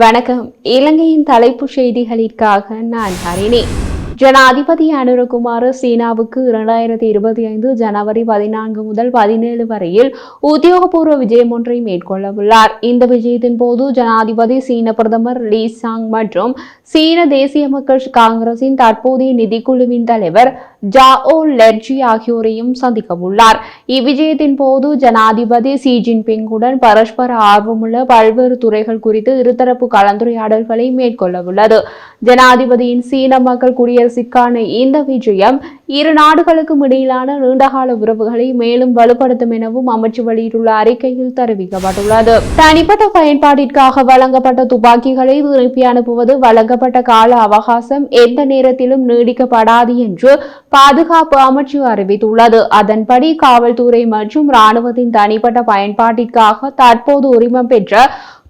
வணக்கம். இலங்கையின் தலைப்புச் செய்திகளிற்காக நான் ஹரிணி. ஜனாதிபதி அனுரகுமார் சீனாவுக்கு இரண்டாயிரத்தி இருபத்தி ஐந்து ஜனவரி பதினான்கு முதல் பதினேழு வரையில் உத்தியோகபூர்வ விஜயம் ஒன்றை மேற்கொள்ளவுள்ளார். இந்த விஜயத்தின் போது ஜனாதிபதி சீன பிரதமர் லீ சாங் மற்றும் சீன தேசிய மக்கள் காங்கிரசின் தற்போதைய நிதிக்குழுவின் தலைவர் ஜாஓ லெர்ஜி ஆகியோரையும் சந்திக்கவுள்ளார். இவ்விஜயத்தின் போது ஜனாதிபதி சி ஜின்பிங்குடன் பரஸ்பர ஆர்வமுள்ள பல்வேறு துறைகள் குறித்து இருதரப்பு கலந்துரையாடல்களை மேற்கொள்ளவுள்ளது. ஜனாதிபதியின் சீன மக்கள் சிக்கான இந்த விஜயம் இரு நாடுகளுக்கும் இடையிலான நீண்டகால உறவுகளை மேலும் வலுப்படுத்தும் எனவும் அமைச்சு வெளியிட்டுள்ள அறிக்கையில் தெரிவிக்கப்பட்டுள்ளது. தனிப்பட்ட பயன்பாட்டிற்காக வழங்கப்பட்ட துப்பாக்கிகளை திருப்பி அனுப்புவது வழங்கப்பட்ட கால அவகாசம் எந்த நேரத்திலும் நீடிக்கப்படாது என்று பாதுகாப்பு அமைச்சு அறிவித்துள்ளது. அதன்படி காவல்துறை மற்றும் ராணுவத்தின் தனிப்பட்ட பயன்பாட்டிற்காக தற்போது உரிமம் பெற்ற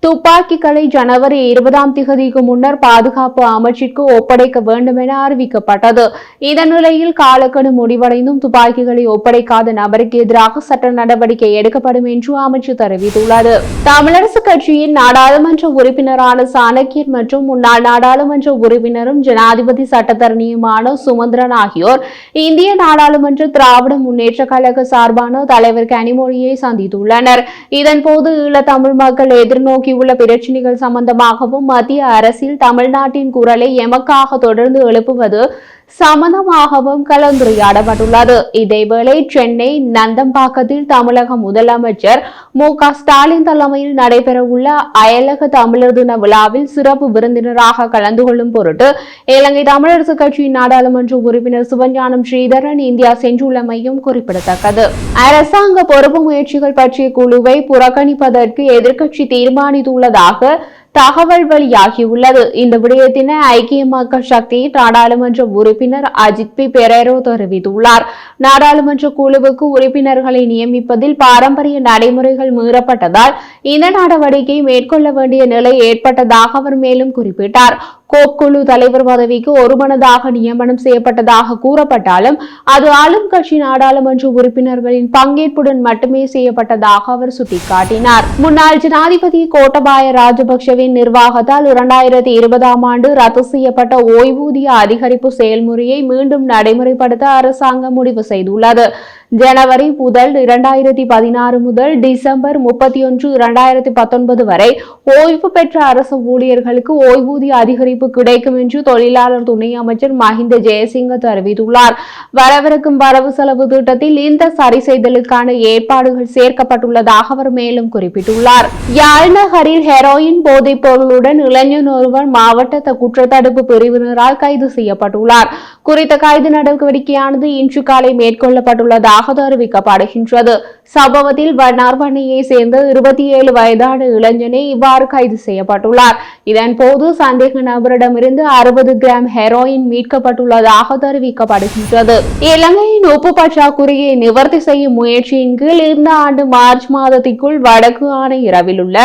துப்பாக்கிகளை ஜனவரி இருபதாம் திகதிக்கு முன்னர் பாதுகாப்பு அமைச்சிற்கு ஒப்படைக்க வேண்டும் என அறிவிக்கப்பட்டது. இதன் நிலையில் காலக்கெடு முடிவடைந்தும் துப்பாக்கிகளை ஒப்படைக்காத நபருக்கு எதிராக சட்ட நடவடிக்கை எடுக்கப்படும் என்று அமைச்சு தெரிவித்துள்ளது. தமிழரசு கட்சியின் நாடாளுமன்ற உறுப்பினரான சாணக்கியர் மற்றும் முன்னாள் நாடாளுமன்ற உறுப்பினரும் ஜனாதிபதி சட்டத்தரணியுமான சுமந்திரன் ஆகியோர் இந்திய நாடாளுமன்ற திராவிட முன்னேற்ற கழக சார்பான தலைவர் கனிமொழியை சந்தித்துள்ளனர். இதன்போது ஈழத்தமிழ் மக்கள் எதிர்நோக்கி உள்ள பிரச்சினைகள் சம்பந்தமாகவும் மத்திய அரசில் தமிழ்நாட்டின் குரலை எமக்காக தொடர்ந்து எழுப்புவது சம்பந்தமாகவும் கலந்துரையாடப்பட்டுள்ளது. இதேவேளை சென்னை நந்தம்பாக்கத்தில் தமிழக முதலமைச்சர் மு க ஸ்டாலின் தலைமையில் நடைபெறவுள்ள அயலக தமிழர் தின விழாவில் சிறப்பு விருந்தினராக கலந்து கொள்ளும் பொருட்டு இலங்கை தமிழரசு கட்சியின் நாடாளுமன்ற உறுப்பினர் சிவஞானம் ஸ்ரீதரன் இந்தியா சென்றுள்ளமையும் குறிப்பிடத்தக்கது. அரசாங்க பொறுப்பு முயற்சிகள் பற்றிய குழுவை புறக்கணிப்பதற்கு எதிர்க்கட்சி தீர்மானித்துள்ளதாக தகவல் வெளியாகியுள்ளது இந்த விடயத்தினை ஐக்கிய மக்கள் சக்தி நாடாளுமன்ற உறுப்பினர் அஜித் பி. பெரேரோ தெரிவித்துள்ளார். நாடாளுமன்ற குழுவுக்கு உறுப்பினர்களை நியமிப்பதில் பாரம்பரிய நடைமுறைகள் மீறப்பட்டதால் இந்த நடவடிக்கை மேற்கொள்ள வேண்டிய நிலை ஏற்பட்டதாக அவர் மேலும் குறிப்பிட்டார். கோக்குழு தலைவர் பதவிக்கு ஒருமனதாக நியமனம் செய்யப்பட்டதாக கூறப்பட்டாலும் அது ஆளும் கட்சி நாடாளுமன்ற உறுப்பினர்களின் பங்கேற்புடன் மட்டுமே செய்யப்பட்டதாக அவர் சுட்டிக்காட்டினார். முன்னாள் ஜனாதிபதி கோட்டபாய ராஜபக்சவின் நிர்வாகத்தால் இரண்டாயிரத்தி இருபதாம் ஆண்டு ரத்து செய்யப்பட்ட ஓய்வூதிய அதிகரிப்பு செயல்முறையை மீண்டும் நடைமுறைப்படுத்த அரசாங்கம் முடிவு செய்துள்ளது. ஜனவரி முதல் இரண்டாயிரத்தி பதினாறு முதல் டிசம்பர் முப்பத்தி ஒன்று இரண்டாயிரத்தி பத்தொன்பது வரை ஓய்வு பெற்ற அரசு ஊழியர்களுக்கு ஓய்வூதிய அதிகரிப்பு கிடைக்கும் என்று தொழிலாளர் துணை அமைச்சர் மஹிந்த ஜெயசிங்க தெரிவித்துள்ளார். வரவிருக்கும் வரவு செலவு திட்டத்தில் இந்த சரி செய்தலுக்கான ஏற்பாடுகள் சேர்க்கப்பட்டுள்ளதாக அவர் மேலும் குறிப்பிட்டுள்ளார். யாழ்நகரில் ஹெரோயின் போதைப் பொருளுடன் இளைஞன் ஒருவர் மாவட்ட குற்றத்தடுப்பு பிரிவினரால் கைது செய்யப்பட்டுள்ளார். குறித்த கைது நடவடிக்கையானது இன்று காலை மேற்கொள்ளப்பட்டுள்ளதாக தெரிவிக்கப்படுகின்றது சம்பவத்தில் வண்ணார்பண்ணையை சேர்ந்த இருபத்தி ஏழு வயதான இளைஞனே இவ்வாறு கைது செய்யப்பட்டுள்ளார். இதன் போது சந்தேக நபரிடமிருந்து அறுபது கிராம் ஹெரோயின் மீட்கப்பட்டுள்ளதாக தெரிவிக்கப்படுகின்றது இலங்கையின் உப்பு பற்றாக்குறையை நிவர்த்தி செய்யும் முயற்சியின் கீழ் இந்த ஆண்டு மார்ச் மாதத்திற்குள் வடக்கு ஆணை இரவில் உள்ள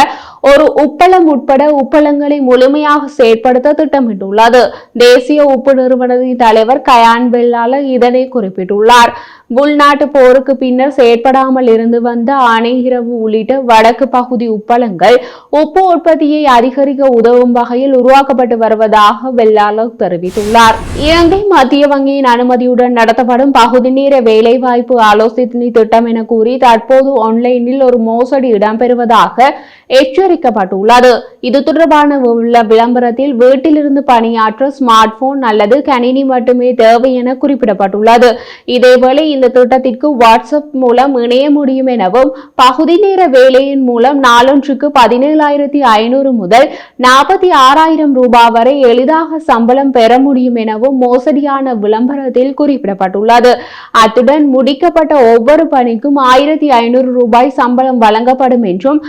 ஒரு உப்பளம் உட்பட உப்பளங்களை முழுமையாக செயற்படுத்த திட்டமிட்டுள்ளது. தேசிய உப்பு நிறுவனத்தின் தலைவர் கயான் பெல்லால இதனை குறிப்பிட்டுள்ளார். உள்நாட்டு போருக்கு பின்னர் செயற்படாமல் இருந்து வந்த அணைகிரவு உள்ளிட்ட வடக்கு பகுதி உப்பளங்கள் உப்பு உற்பத்தியை அதிகரிக்க உதவும் வகையில் உருவாக்கப்பட்டு வருவதாக வெள்ளாளர் தெரிவித்துள்ளார். இலங்கை மத்திய வங்கியின் அனுமதியுடன் நடத்தப்படும் பகுதி நேர வேலைவாய்ப்பு ஆலோசனை திட்டம் என கூறி தற்போது ஆன்லைனில் ஒரு மோசடி இடம்பெறுவதாக எச்சரிக்கப்பட்டுள்ளது இது தொடர்பான உள்ள விளம்பரத்தில் வீட்டிலிருந்து பணியாற்ற ஸ்மார்ட் போன் அல்லது கணினி மட்டுமே தேவை என குறிப்பிடப்பட்டுள்ளது. இதேவேளை இந்த திட்டத்திற்கு வாட்ஸ்அப் மூலம் இணைய முடியும் எனவும் பகுதி நேர வேலையின் மூலம் நாளொன்றுக்கு பதினேழாயிரத்தி ஐநூறு முதல் நாற்பத்தி ஆறாயிரம் ரூபாய் வரை எளிதாக சம்பளம் பெற முடியும் எனவும் மோசடியான விளம்பரத்தில் குறிப்பிடப்பட்டுள்ளது. அத்துடன் முடிக்கப்பட்ட ஒவ்வொரு பணிக்கும் ஆயிரத்தி ஐநூறு ரூபாய் சம்பளம் வழங்கப்படும் என்றும்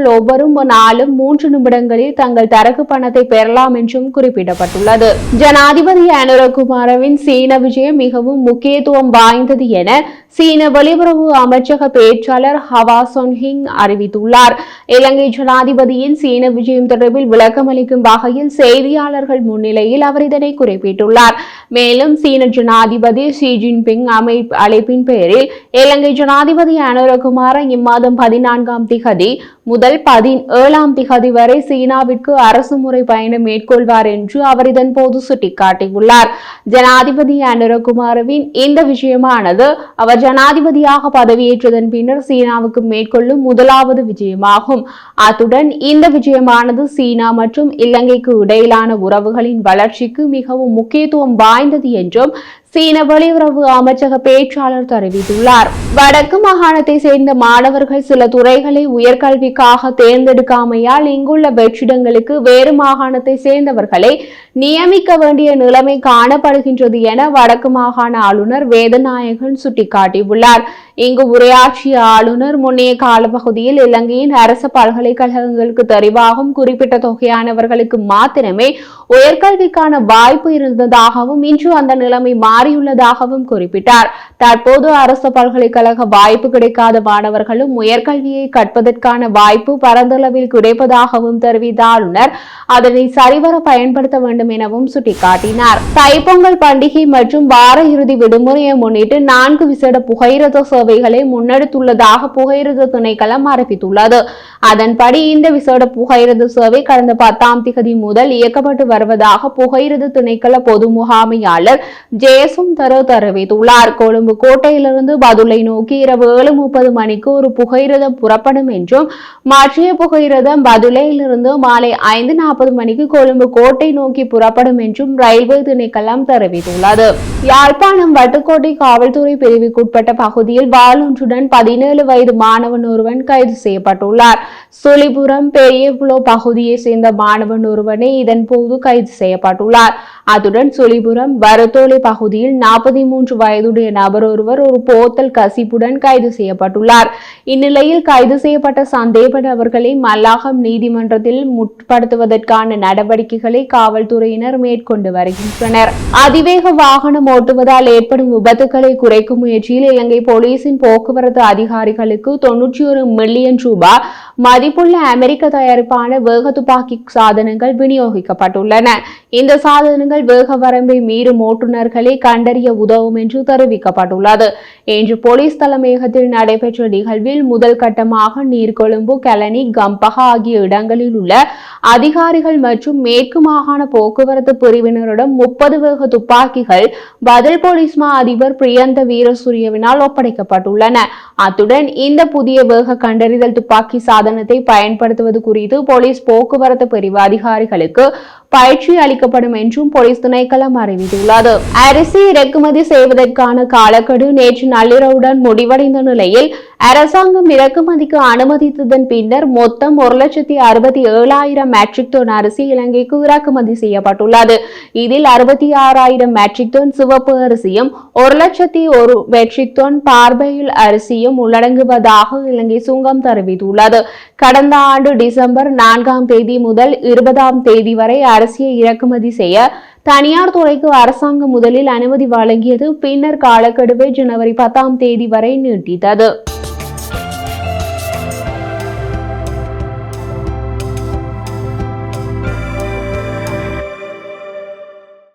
சம்மதப்பட்டவர்கள் ஒவ்வொரும் நாளும் மூன்று நிமிடங்களில் தங்கள் தரகு பணத்தை பெறலாம் என்றும் குறிப்பிடப்பட்டுள்ளது. ஜனாதிபதி அனுரகுமாரவின் சீன விஜயம் மிகவும் முக்கியத்துவம் வாய்ந்தது என சீன வெளியுறவு அமைச்சக பேச்சாளர் ஹவா சொன்ஹிங் அறிவித்துள்ளார். இலங்கை ஜனாதிபதியின் சீன விஜயம் தொடர்பில் விளக்கமளிக்கும் வகையில் செய்தியாளர்கள் முன்னிலையில் அவர் இதனை குறிப்பிட்டுள்ளார். மேலும் சீன ஜனாதிபதி ஷி ஜின்பிங் அமை அழைப்பின் பேரில் இலங்கை ஜனாதிபதி அனுரகுமார இம்மாதம் பதினான்காம் திகதி முதல் முதல் பதினேழாம் திகதி வரை சீனாவிற்கு அரசு முறை பயணம் மேற்கொள்வார் என்று அவர் இதன் போது சுட்டிக்காட்டியுள்ளார். ஜனாதிபதி அனுரகுமாரவின் இந்த விஷயமானது அவர் ஜனாதிபதியாக பதவியேற்றதன் பின்னர் சீனாவுக்கு மேற்கொள்ளும் முதலாவது விஜயமாகும். அத்துடன் இந்த விஜயமானது சீனா மற்றும் இலங்கைக்கு இடையிலான உறவுகளின் வளர்ச்சிக்கு மிகவும் முக்கியத்துவம் வாய்ந்தது என்றும் சீன வெளியுறவு அமைச்சக பேச்சாளர் தெரிவித்துள்ளார். வடக்கு மாகாணத்தை சேர்ந்த மாணவர்கள் சில துறைகளை உயர்கல்விக்காக தேர்ந்தெடுக்காமையால் இங்குள்ள வெற்றிடங்களுக்கு வேறு மாகாணத்தை சேர்ந்தவர்களை நியமிக்க வேண்டிய நிலைமை காணப்படுகின்றது என வடக்கு மாகாண ஆளுநர் வேதநாயகன் சுட்டிக்காட்டியுள்ளார். இங்கு உரையாற்றிய ஆளுநர் முன்னைய காலப்பகுதியில் இலங்கையின் அரசு பல்கலைக்கழகங்களுக்கு தெரிவாகும் குறிப்பிட்ட தொகையானவர்களுக்கு மாத்திரமே உயர்கல்விக்கான வாய்ப்பு இருந்ததாகவும் இன்று அந்த நிலைமை மாறியுள்ளதாகவும் குறிப்பிட்டார். தற்போது அரசு பல்கலைக்கழக வாய்ப்பு கிடைக்காத மாணவர்களும் உயர்கல்வியை கற்பதற்கான வாய்ப்பு பரந்தளவில் கிடைப்பதாகவும் தெரிவித்த ஆளுநர் அதனை சரிவர பயன்படுத்த வேண்டும் எனவும் சுட்டிக்காட்டினார். தைப்பொங்கல் பண்டிகை மற்றும் வார இறுதி விடுமுறையை முன்னிட்டு நான்கு விசேட புகையிரத சேவைகளை முன்னெடுத்துள்ளதாக புகையிரத திணைக்களம் அறிவித்துள்ளது. அதன்படி இந்த விசேட புகையிரத சேவை கடந்த பத்தாம் திகதி முதல் இயக்கப்பட்டு வருவதாக புகையிரத திணைக்கள பொது முகாமையாளர் ஜேசும் தர தெரிவித்துள்ளார். கொழும்பு கோட்டையிலிருந்து பதுளை நோக்கி இரவு ஏழு முப்பது மணிக்கு ஒரு புகையிரதம் புறப்படும் என்றும் மற்றைய புகையிரதம் பதுளையிலிருந்து மாலை ஐந்து நாற்பது மணிக்கு கொழும்பு கோட்டை நோக்கி புறப்படும் என்றும் ரயில்வே திணைக்களம் தெரிவித்துள்ளது. யாழ்ப்பாணம் வட்டுக்கோட்டை காவல்துறை பிரிவுக்குட்பட்ட பகுதியில் வாளொன்றுடன் பதினேழு வயது மாணவன் ஒருவன் கைது செய்யப்பட்டுள்ளார். சுழிபுரம் பெரியபுலோ பகுதியை சேர்ந்த மாணவன் ஒருவனே இதன் போது கைது செய்யப்பட்டுள்ளார். அத்துடன் சுழிபுரம் வரத்தோலை பகுதியில் நாற்பத்தி மூன்று வயதுடைய நபர் ஒருவர் ஒரு போத்தல் கசிப்புடன் கைது செய்யப்பட்டுள்ளார். இந்நிலையில் கைது செய்யப்பட்ட சந்தேக நபர்களை மல்லாகம் நீதிமன்றத்தில் முற்படுத்துவதற்கான நடவடிக்கைகளை காவல்துறையினர் மேற்கொண்டு வருகின்றனர். அதிவேக வாகனம் ஓட்டுவதால் ஏற்படும் விபத்துகளை குறைக்கும் முயற்சியில் இலங்கை போலீசின் போக்குவரத்து அதிகாரிகளுக்கு தொன்னூற்றி ஒரு மில்லியன் ரூபாய் மதிப்புள்ள அமெரிக்க தயாரிப்பான வேக துப்பாக்கி சாதனங்கள் விநியோகிக்கப்பட்டுள்ளன. இந்த சாதனங்கள் வேக வரம்பை மீறும் ஓட்டுநர்களை கண்டறிய உதவும் என்று தெரிவிக்கப்பட்டுள்ளது. இன்று போலீஸ் தலைமையகத்தில் நடைபெற்ற நிகழ்வில் முதல் கட்டமாக நீர்கொழும்பு கலனி கம்பகா ஆகிய இடங்களில் உள்ள அதிகாரிகள் மற்றும் மேற்கு மாகாண போக்குவரத்து பிரிவினரிடம் முப்பது வேக துப்பாக்கிகள் பதில் போலீஸ் மா அதிபர் பிரியந்த வீரசூரியவினால் ஒப்படைக்கப்பட்டுள்ளன. அத்துடன் இந்த புதிய வேக கண்டறிதல் துப்பாக்கி சாதனத்தை பயன்படுத்துவது குறித்து போலீஸ் போக்குவரத்து பிரிவு அதிகாரிகளுக்கு பயிற்சி அளிக்கப்படும் என்றும் போலீஸ் திணைக்களம் அறிவித்துள்ளது. அரிசி இறக்குமதி செய்வதற்கான காலக்கெடு நேற்று நள்ளிரவுடன் முடிவடைந்த நிலையில் அரசாங்கம் இறக்குமதிக்கு அனுமதித்ததன் பின்னர் மொத்தம் ஒரு லட்சத்தி அறுபத்தி ஏழாயிரம் மெட்ரிக் டன் அரிசி இலங்கைக்கு இறக்குமதி செய்யப்பட்டுள்ளது. இதில் அறுபத்தி ஆறாயிரம் மெட்ரிக் டன் சிவப்பு அரிசியும் ஒரு லட்சத்தி ஒரு மெட்ரிக் டன் பார்பையில் அரிசியும் உள்ளடங்குவதாக இலங்கை சுங்கம் தெரிவித்துள்ளது. கடந்த ஆண்டு டிசம்பர் நான்காம் தேதி முதல் இருபதாம் தேதி வரை அரிசியை இறக்குமதி செய்ய தனியார் துறைக்கு அரசாங்கம் முதலில் அனுமதி வழங்கியது பின்னர் காலக்கெடுவை ஜனவரி பத்தாம் தேதி வரை நீட்டித்தது.